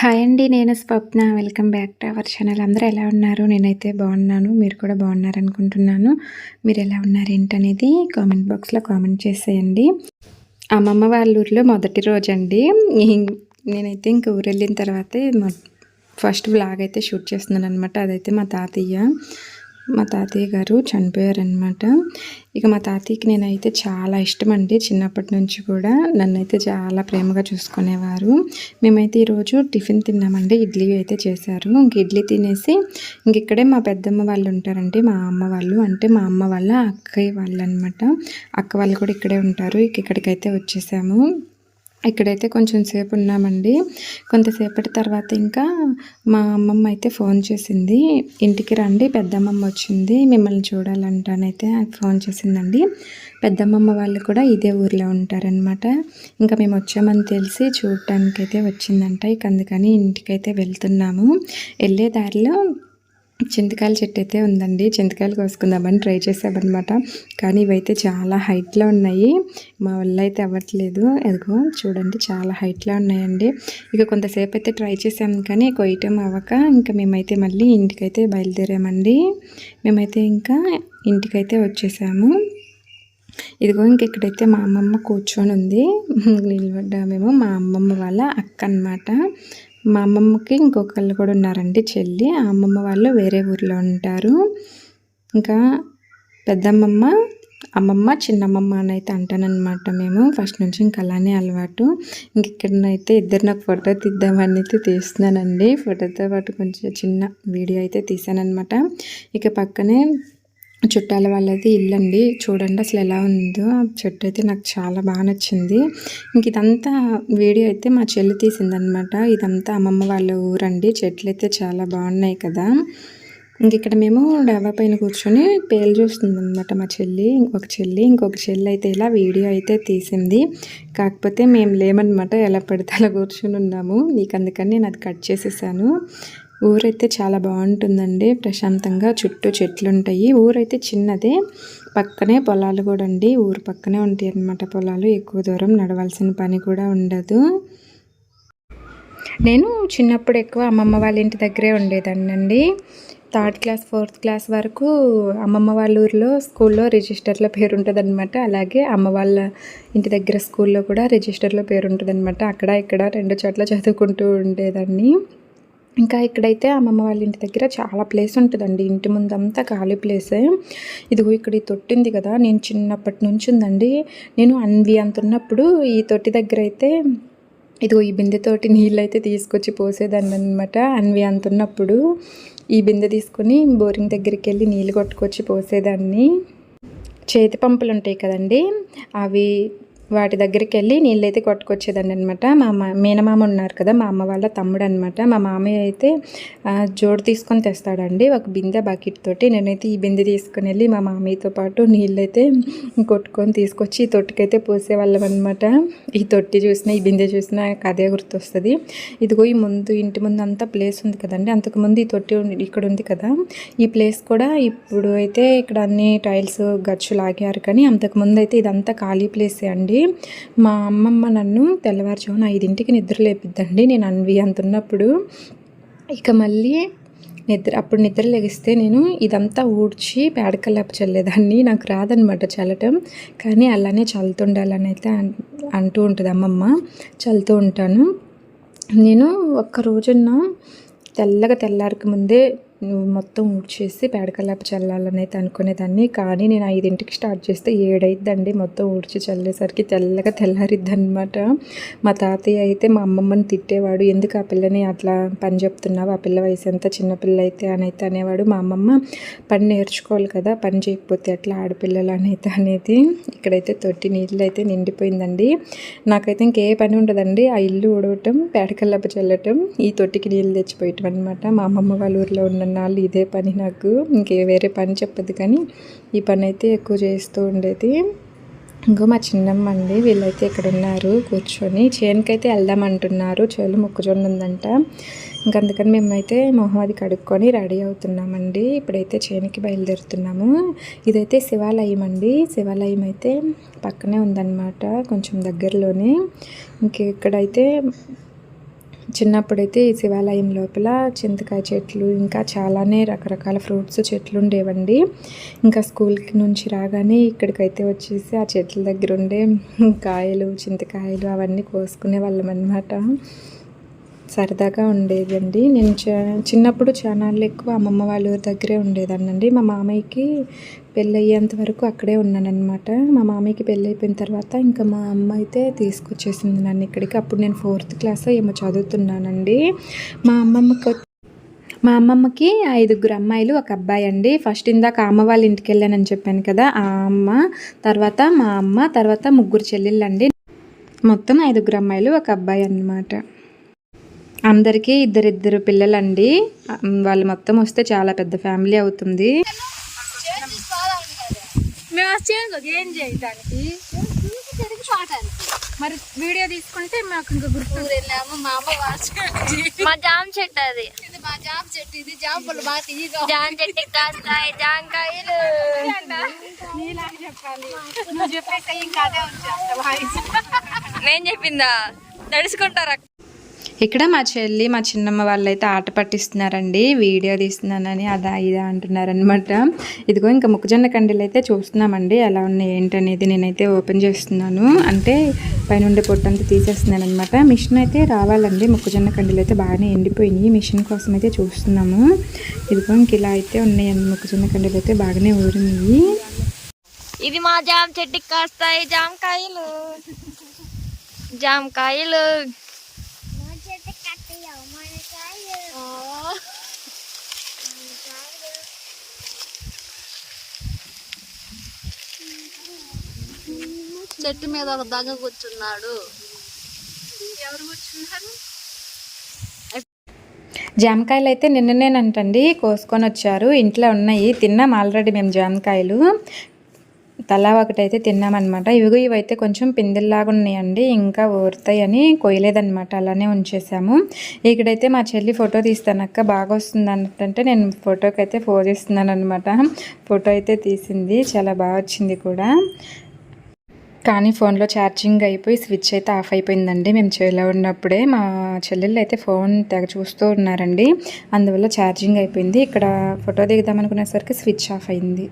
Hi అండి నేను Swapna. Welcome back to our channel. అందరూ ఎలా ఉన్నారు? నేనైతే బాగున్నాను. మీరు కూడా బాగున్నారు అనుకుంటున్నాను మీరు ఎలా ఉన్నారు ఏంటనేది కామెంట్ బాక్స్లో కామెంట్ చేసేయండి. అమ్మమ్మ వాళ్ళ ఊర్లో మొదటి రోజు అండి నేనైతే ఇంక ఊరు వెళ్ళిన తర్వాతే ఫస్ట్ బ్లాగ్ అయితే షూట్ చేస్తున్నాను అనమాట అదైతే మా తాతయ్య. మా తాతయ్య గారు చనిపోయారనమాట ఇక మా తాతయ్యకి నేనైతే చాలా ఇష్టం అండి చిన్నప్పటి నుంచి కూడా నన్నైతే చాలా ప్రేమగా చూసుకునేవారు. మేమైతే ఈరోజు టిఫిన్ తిన్నామండి. ఇడ్లీ అయితే చేశారు. ఇంక ఇడ్లీ తినేసి ఇంక ఇక్కడే మా పెద్దమ్మ వాళ్ళు ఉంటారండి. మా అమ్మ వాళ్ళు. అంటే మా అమ్మ వాళ్ళ అక్కయ్య వాళ్ళు అనమాట అక్క వాళ్ళు కూడా ఇక్కడే ఉంటారు. ఇక ఇక్కడికైతే వచ్చేసాము. ఇక్కడైతే కొంచెం సేపు ఉన్నామండి. కొంతసేపటి తర్వాత ఇంకా మా అమ్మమ్మ అయితే ఫోన్ చేసింది. ఇంటికి రండి పెద్దమ్మమ్మ వచ్చింది. మిమ్మల్ని చూడాలంటానైతే ఫోన్ చేసిందండి. పెద్దమ్మమ్మ వాళ్ళు కూడా ఇదే ఊర్లో ఉంటారనమాట ఇంకా మేము వచ్చామని తెలిసి చూడటానికైతే వచ్చిందంట. ఇక అందుకని ఇంటికైతే వెళ్తున్నాము. వెళ్ళే దారిలో చింతకాయల చెట్టు అయితే ఉందండి. చింతకాయలు కోసుకుందామని ట్రై చేసామన్నమాట కానీ ఇవైతే చాలా హైట్లో ఉన్నాయి. మా వల్ల అయితే అవ్వట్లేదు. ఎదుగో చూడండి చాలా హైట్లో ఉన్నాయండి. ఇక కొంతసేపు అయితే ట్రై చేసాం కానీ కొయ్యటం అవ్వక ఇంకా మేమైతే మళ్ళీ ఇంటికైతే బయలుదేరామండి. మేమైతే ఇంకా ఇంటికైతే వచ్చేసాము. ఇదిగో ఇంకెక్కడైతే మా అమ్మమ్మ కూర్చొని ఉంది నిలబడ్డామేమో మా అమ్మమ్మ వాళ్ళ అక్క అనమాట మా అమ్మమ్మకి ఇంకొకళ్ళు కూడా ఉన్నారండి చెల్లి. ఆ అమ్మమ్మ వాళ్ళు వేరే ఊర్లో ఉంటారు. ఇంకా పెద్దమ్మమ్మ అమ్మమ్మ చిన్నమ్మమ్మ అని అయితే అంటానన్నమాట మేము. ఫస్ట్ నుంచి ఇంకా అలానే అలవాటు. ఇంక ఇక్కడనైతే ఇద్దరు నాకు ఫోటో తీద్దామని అయితే తీస్తున్నానండి. ఫోటోతో పాటు కొంచెం చిన్న వీడియో అయితే తీసానమాట ఇక పక్కనే చుట్టాల వాళ్ళది ఇల్లు అండి చూడండి అసలు ఎలా ఉందో. ఆ చెట్టు అయితే నాకు చాలా బాగా నచ్చింది. ఇంక ఇదంతా వీడియో అయితే మా చెల్లి తీసిందనమాట ఇదంతా అమ్మమ్మ వాళ్ళ ఊరండి. చెట్లు అయితే చాలా బాగున్నాయి కదా. ఇంక ఇక్కడ మేము డాబా పైన కూర్చొని పేలు చూస్తుందన్నమాట మా చెల్లి. ఇంకొక చెల్లి ఇంకొక చెల్లి అయితే ఇలా వీడియో అయితే తీసింది. కాకపోతే మేము లేమనమాట ఎలా పడితే అలా కూర్చొని ఉన్నాము. మీకు అందుకని నేను అది కట్ చేసేసాను. ఊరైతే చాలా బాగుంటుందండి. ప్రశాంతంగా చుట్టూ చెట్లు ఉంటాయి ఊరైతే చిన్నదే. పక్కనే పొలాలు కూడా అండి. ఊరు పక్కనే ఉంటాయి అన్నమాట పొలాలు. ఎక్కువ దూరం నడవాల్సిన పని కూడా ఉండదు. నేను చిన్నప్పుడు ఎక్కువ అమ్మమ్మ వాళ్ళ ఇంటి దగ్గరే ఉండేదాన్నండి. థర్డ్ క్లాస్ ఫోర్త్ క్లాస్ వరకు అమ్మమ్మ వాళ్ళ ఊరిలో స్కూల్లో రిజిస్టర్లో పేరు ఉంటుందన్నమాట. అలాగే అమ్మ వాళ్ళ ఇంటి దగ్గర స్కూల్లో కూడా రిజిస్టర్లో పేరు ఉంటుంది అనమాట అక్కడ ఇక్కడ రెండు చోట్ల చదువుకుంటూ ఉండేదాన్ని. ఇంకా ఇక్కడైతే అమ్మమ్మ వాళ్ళ ఇంటి దగ్గర చాలా ప్లేస్ ఉంటుందండి. ఇంటి ముందంతా ఖాళీ ప్లేసే ఇదిగో ఇక్కడ ఈ తొట్టి ఉంది కదా నేను చిన్నప్పటి నుంచి ఉందండి. నేను అన్వి అంత ఉన్నప్పుడు ఈ తొట్టి దగ్గర అయితే ఇదిగో ఈ బిందెతోటి నీళ్ళు అయితే తీసుకొచ్చి పోసేదాన్ని అనమాట అన్వి అంత ఉన్నప్పుడు ఈ బిందె తీసుకొని బోరింగ్ దగ్గరికి వెళ్ళి నీళ్ళు కొట్టుకొచ్చి పోసేదాన్ని. చేతి పంపులు ఉంటాయి కదండి అవి వాటి దగ్గరికి వెళ్ళి నీళ్ళైతే కొట్టుకొచ్చేదాన్ని అనమాట మా అమ్మ మేనమామ ఉన్నారు కదా మా అమ్మ వాళ్ళ తమ్ముడు అనమాట మా మామయ్య అయితే జోడు తీసుకొని తెస్తాడండి ఒక బిందె బకెట్ తోటి. నేనైతే ఈ బిందె తీసుకుని వెళ్ళి మా మామయ్యతో పాటు నీళ్ళైతే కొట్టుకొని తీసుకొచ్చి ఈ తొట్టికైతే పోసేవాళ్ళం అనమాట ఈ తొట్టి చూసినా ఈ బిందె చూసినా అదే గుర్తొస్తుంది. ఇదిగో ఈ ముందు ఇంటి ముందు అంతా ప్లేస్ ఉంది కదండి. అంతకుముందు ఈ తొట్టి ఇక్కడ ఉంది కదా. ఈ ప్లేస్ కూడా ఇప్పుడు అయితే ఇక్కడ అన్ని టైల్స్ గచ్చు లాగారు కానీ అంతకుముందు అయితే ఇదంతా ఖాళీ ప్లేసే అండి. మా అమ్మమ్మ నన్ను తెల్లవారుజామున ఐదింటికి నిద్ర లేపిద్దండి. నేను అన్వి అంతున్నప్పుడు ఇక మళ్ళీ నిద్ర అప్పుడు నిద్ర లెగిస్తే నేను ఇదంతా ఊడ్చి పేడకల్లాప చల్లేదాన్ని. నాకు రాదనమాట చల్లటం. కానీ అలానే చల్లుతుండాలని అయితే అంటూ ఉంటుంది అమ్మమ్మ. చల్లుతూ ఉంటాను. నేను ఒక్క రోజున తెల్లగా తెల్లారికి ముందే మొత్తం ఊడ్చేసి పేడకల్లాప చల్లాలని అయితే అనుకునేదాన్ని. కానీ నేను ఐదింటికి స్టార్ట్ చేస్తే ఏడైద్దండి. మొత్తం ఊడ్చి చల్లేసరికి తెల్లగా తెల్లారిద్ది అనమాట మా తాతయ్య అయితే మా అమ్మమ్మని తిట్టేవాడు. ఎందుకు ఆ పిల్లని అట్లా పని చెప్తున్నావు? ఆ పిల్ల వయసు ఎంత? చిన్నపిల్ల అయితే అని అయితే అనేవాడు. మా అమ్మమ్మ పని నేర్చుకోవాలి కదా పని చేయకపోతే అట్లా ఆడపిల్లలు అని అయితే అనేది? ఇక్కడైతే తొట్టి నీళ్ళు అయితే నిండిపోయిందండి. నాకైతే ఇంకే పని ఉండదండి. ఆ ఇల్లు ఊడవటం పేడకల్లాప చల్లటం ఈ తొట్టికి నీళ్ళు తెచ్చిపోయటం అనమాట మా అమ్మమ్మ వాళ్ళ ఊరిలో ఉన్న నాళ్ళు ఇదే పని నాకు. ఇంకే వేరే పని చెప్పదు కానీ ఈ పని అయితే ఎక్కువ చేస్తూ ఉండేది. ఇంకో మా చిన్నమ్మ అండి వీళ్ళైతే ఇక్కడ ఉన్నారు కూర్చొని చేనుకైతే వెళ్దామంటున్నారు చేలు మొక్కజొన్న ఉందంట. ఇంక అందుకని మేమైతే మొహం అది కడుక్కొని రెడీ అవుతున్నామండి. ఇప్పుడైతే చేనుకి బయలుదేరుతున్నాము. ఇదైతే శివాలయం అండి. శివాలయం అయితే పక్కనే ఉందన్నమాట కొంచెం దగ్గరలోనే. ఇంక ఇక్కడైతే చిన్నప్పుడైతే ఈ శివాలయం లోపల చింతకాయ చెట్లు ఇంకా చాలానే రకరకాల ఫ్రూట్స్ చెట్లు ఉండేవండి. ఇంకా స్కూల్కి నుంచి రాగానే ఇక్కడికైతే వచ్చేసి ఆ చెట్ల దగ్గర ఉండే కాయలు చింతకాయలు అవన్నీ కోసుకునే వాళ్ళం అనమాట సరదాగా ఉండేదండి. నేను చిన్నప్పుడు చానాళ్ళు ఎక్కువ అమ్మమ్మ వాళ్ళ ఊరి దగ్గరే ఉండేదాన్నండి. మా మామయ్యకి పెళ్ళయ్యేంత వరకు అక్కడే ఉన్నానన్నమాట. మా మామయ్యకి పెళ్ళైపోయిన తర్వాత ఇంకా మా అమ్మ అయితే తీసుకొచ్చేసింది నన్ను ఇక్కడికి. అప్పుడు నేను ఫోర్త్ క్లాస్ ఏమో చదువుతున్నానండి. మా అమ్మమ్మకి మా అమ్మమ్మకి ఐదుగురు అమ్మాయిలు ఒక అబ్బాయి అండి. ఫస్ట్ ఇందాక అమ్మ వాళ్ళ ఇంటికి వెళ్ళానని చెప్పాను కదా ఆ అమ్మ తర్వాత మా అమ్మ తర్వాత ముగ్గురు చెల్లెళ్ళు అండి మొత్తం ఐదుగురు అమ్మాయిలు ఒక అబ్బాయి అన్నమాట. అందరికీ ఇద్దరిద్దరు పిల్లలండి. వాళ్ళు మొత్తం వస్తే చాలా పెద్ద ఫ్యామిలీ అవుతుంది. ఏం చేయడానికి మరి వీడియో తీసుకుంటే మాకు ఇంకా గుర్తు వెళ్ళాము మా అమ్మ మా జామ చెట్టు అది. ఇది మా జామ చెట్టు ఇది జామ పళ్ళు బాగా తీయగా జామ. చెట్టు కాస్తాయి జామకాయలు. చెప్పాలి. నువ్వు చెప్పేసి ఇంకా అదే నేను చెప్పిందా? నడుచుకుంటారా? ఇక్కడ మా చెల్లి మా చిన్నమ్మ వాళ్ళు అయితే ఆట పట్టిస్తున్నారండి. వీడియో తీస్తున్నానని అదా ఇదా అంటున్నారనమాట ఇదిగో ఇంకా మొక్కజొన్న కండీలు అయితే చూస్తున్నామండి. ఎలా ఉన్నాయి ఏంటనేది నేనైతే ఓపెన్ చేస్తున్నాను. అంటే పైన ఉండే పొట్టంతా తీసేస్తున్నాను అనమాట మిషన్ అయితే రావాలండి. మొక్కజొన్న కండీలు అయితే బాగానే ఎండిపోయినాయి. మిషన్ కోసం అయితే చూస్తున్నాము. ఇదిగో ఇంక ఇలా అయితే ఉన్నాయండి. మొక్కజొన్న కండీలు అయితే బాగానే ఊరినాయి. ఇది మా జామ చెట్టుకి కాస్తాయి జామకాయలు. జామకాయలు. చెట్టు మీద ఒక దగ్గ కూర్చున్నాడు. ఎవరు కూర్చున్నారు? జామకాయలు అయితే నిన్ననేనంటండి కోసుకొని వచ్చారు. ఇంట్లో ఉన్నాయి తిన్నాం ఆల్రెడీ మేము జామకాయలు. తలా ఒకటైతే తిన్నామన్నమాట. ఇవిగో ఇవైతే కొంచెం పిందెల్లాగా ఉన్నాయండి. ఇంకా ఊరుతాయని కొయ్యలేదన్నమాట. అలానే ఉంచేసాము. ఇక్కడైతే మా చెల్లి ఫోటో తీస్తానక్క. బాగా వస్తుంది అన్నట్టు నేను ఫోటోకి అయితే ఫోజ్ ఇస్తున్నాను అనమాట ఫోటో అయితే తీసింది. చాలా బాగా వచ్చింది కూడా. కానీ ఫోన్లో ఛార్జింగ్ అయిపోయి స్విచ్ అయితే ఆఫ్ అయిపోయిందండి. మేము చేలో ఉన్నప్పుడే మా చెల్లెళ్ళు అయితే ఫోన్ తెగ చూస్తూ ఉన్నారండి. అందువల్ల ఛార్జింగ్ అయిపోయింది. ఇక్కడ ఫోటో దిగుదామనుకునేసరికి స్విచ్ ఆఫ్ అయింది.